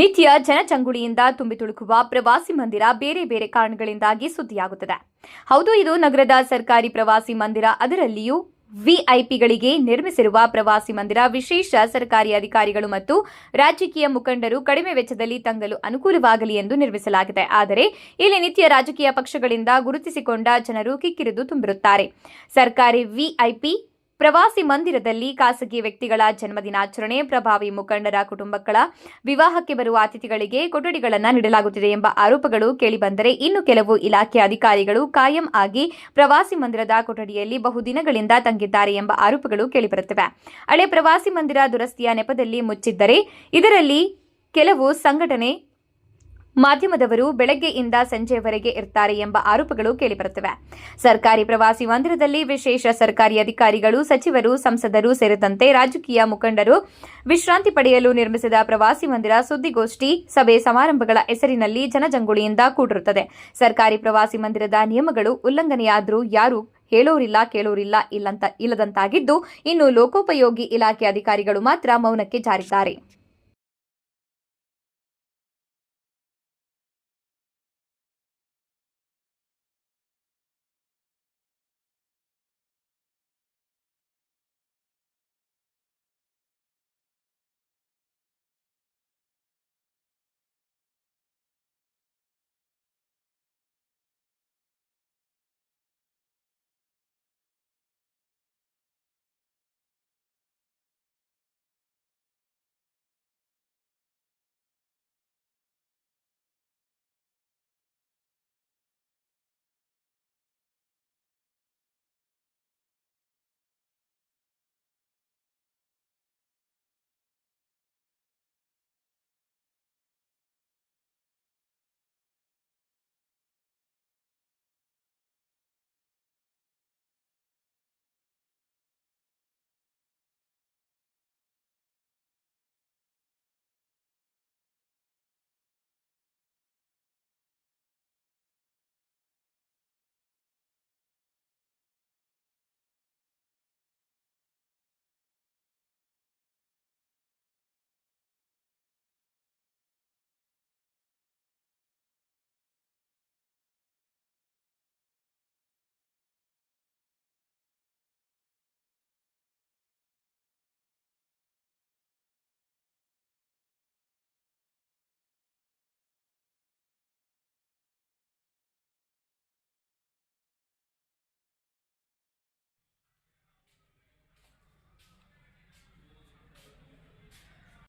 ನಿತ್ಯ ಜನಚಂಗುಳಿಯಿಂದ ತುಂಬಿ ತುಳುಕುವ ಪ್ರವಾಸಿ ಮಂದಿರ ಬೇರೆ ಬೇರೆ ಕಾರಣಗಳಿಂದಾಗಿ ಸುದ್ದಿಯಾಗುತ್ತದೆ. ಹೌದು, ಇದು ನಗರದ ಸರ್ಕಾರಿ ಪ್ರವಾಸಿ ಮಂದಿರ. ಅದರಲ್ಲಿಯೂ ವಿಐಪಿಗಳಿಗೆ ನಿರ್ಮಿಸಿರುವ ಪ್ರವಾಸಿ ಮಂದಿರ ವಿಶೇಷ ಸರ್ಕಾರಿ ಅಧಿಕಾರಿಗಳು ಮತ್ತು ರಾಜಕೀಯ ಮುಖಂಡರು ಕಡಿಮೆ ವೆಚ್ಚದಲ್ಲಿ ತಂಗಲು ಅನುಕೂಲವಾಗಲಿ ಎಂದು ನಿರ್ಮಿಸಲಾಗಿದೆ. ಆದರೆ ಇಲ್ಲಿ ನಿತ್ಯ ರಾಜಕೀಯ ಪಕ್ಷಗಳಿಂದ ಗುರುತಿಸಿಕೊಂಡ ಜನರು ಕಿಕ್ಕಿರಿದು ತುಂಬಿರುತ್ತಾರೆ. ಸರ್ಕಾರಿ ವಿಐಪಿ ಪ್ರವಾಸಿ ಮಂದಿರದಲ್ಲಿ ಖಾಸಗಿ ವ್ಯಕ್ತಿಗಳ ಜನ್ಮದಿನಾಚರಣೆ, ಪ್ರಭಾವಿ ಮುಖಂಡರ ಕುಟುಂಬಗಳ ವಿವಾಹಕ್ಕೆ ಬರುವ ಅತಿಥಿಗಳಿಗೆ ಕೊಠಡಿಗಳನ್ನು ನೀಡಲಾಗುತ್ತಿದೆ ಎಂಬ ಆರೋಪಗಳು ಕೇಳಿಬಂದರೆ ಇನ್ನು ಕೆಲವು ಇಲಾಖೆ ಅಧಿಕಾರಿಗಳು ಕಾಯಂ ಆಗಿ ಪ್ರವಾಸಿ ಮಂದಿರದ ಕೊಠಡಿಯಲ್ಲಿ ಬಹುದಿನಗಳಿಂದ ತಂಗಿದ್ದಾರೆ ಎಂಬ ಆರೋಪಗಳು ಕೇಳಿಬರುತ್ತಿವೆ. ಹಳೆ ಪ್ರವಾಸಿ ಮಂದಿರ ದುರಸ್ತಿಯ ನೆಪದಲ್ಲಿ ಮುಚ್ಚಿದ್ದರೆ ಇದರಲ್ಲಿ ಕೆಲವು ಸಂಘಟನೆ ಮಾಧ್ಯಮದವರು ಬೆಳಗ್ಗೆಯಿಂದ ಸಂಜೆವರೆಗೆ ಇರ್ತಾರೆ ಎಂಬ ಆರೋಪಗಳು ಕೇಳಿಬರುತ್ತಿವೆ. ಸರ್ಕಾರಿ ಪ್ರವಾಸಿ ಮಂದಿರದಲ್ಲಿ ವಿಶೇಷ ಸರ್ಕಾರಿ ಅಧಿಕಾರಿಗಳು, ಸಚಿವರು, ಸಂಸದರು ಸೇರಿದಂತೆ ರಾಜಕೀಯ ಮುಖಂಡರು ವಿಶ್ರಾಂತಿ ಪಡೆಯಲು ನಿರ್ಮಿಸಿದ ಪ್ರವಾಸಿ ಮಂದಿರ ಸುದ್ದಿಗೋಷ್ಠಿ ಸಭೆ ಸಮಾರಂಭಗಳ ಹೆಸರಿನಲ್ಲಿ ಜನಜಂಗುಳಿಯಿಂದ ಕೂಡಿರುತ್ತದೆ. ಸರ್ಕಾರಿ ಪ್ರವಾಸಿ ಮಂದಿರದ ನಿಯಮಗಳು ಉಲ್ಲಂಘನೆಯಾದರೂ ಯಾರು ಹೇಳೋರಿಲ್ಲ, ಕೇಳೋರಿಲ್ಲ ಇಲ್ಲಂತ ಇಲ್ಲದಂತಾಗಿದ್ದು, ಇನ್ನು ಲೋಕೋಪಯೋಗಿ ಇಲಾಖೆ ಅಧಿಕಾರಿಗಳು ಮಾತ್ರ ಮೌನಕ್ಕೆ ಜಾರಿದ್ದಾರೆ.